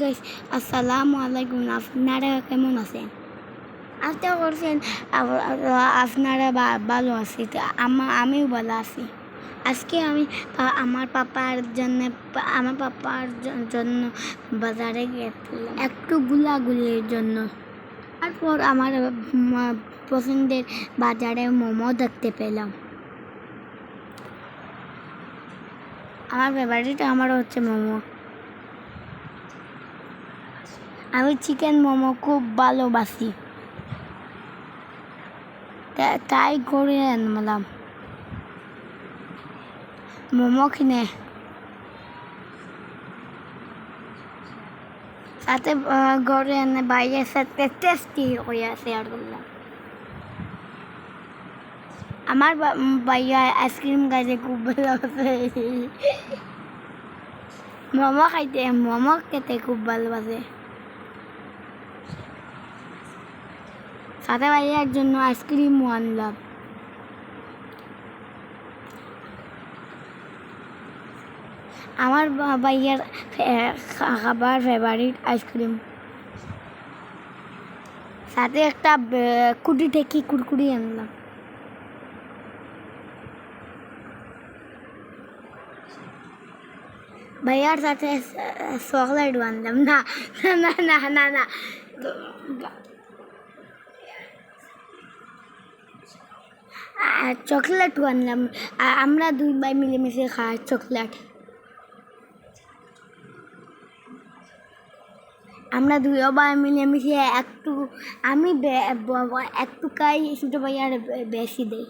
Guys আসসালামু আলাইকুম আপনারা কেমন আছেন? আশা করছেন। আপ- আপ- আপনারা বা- ভালো আছি। আমা- আমিও ভালো আছি। আজকে আমি আমার পাপার জন্য আমার পাপার জন্য বাজারে গেছিলাম। একটু গুলাগুলির জন্য। তারপর আমার পছন্দের বাজারে মোমো দেখতে পেলাম। আমার ফেভারিট আমার হচ্ছে মোমো। আমি চিকেন মোমো খুব ভালোবাসি। তাই করে আনলাম। মোমো কিনে। আহ, ঘরে এনে বাইরের সাথে টেস্টি করে শেয়ার করলাম আমার বা- উম, ভাইয়া আইসক্রিম খাইতে খুব ভালোবাসে। মোমো খাইতে মোমো খেতে খুব ভালোবাসে। সাথে ভাইয়ার জন্য আইসক্রিমও আনলাম আমার ভাইয়ার খাবার ফেভারিট আইসক্রিম সাথে একটা কুটি ঠেকি কুরকুরি আনলাম। ভাইয়ার সাথে চকলেট আনলাম না না না না না। আর চকলেট আনলাম আর আমরা দুই ভাই মিলেমিশে খাই চকলেট। আমরা দুই ভাই মিলেমিশে একটু আমি একটু খাই ছোটো ভাই আর বেশি দেই।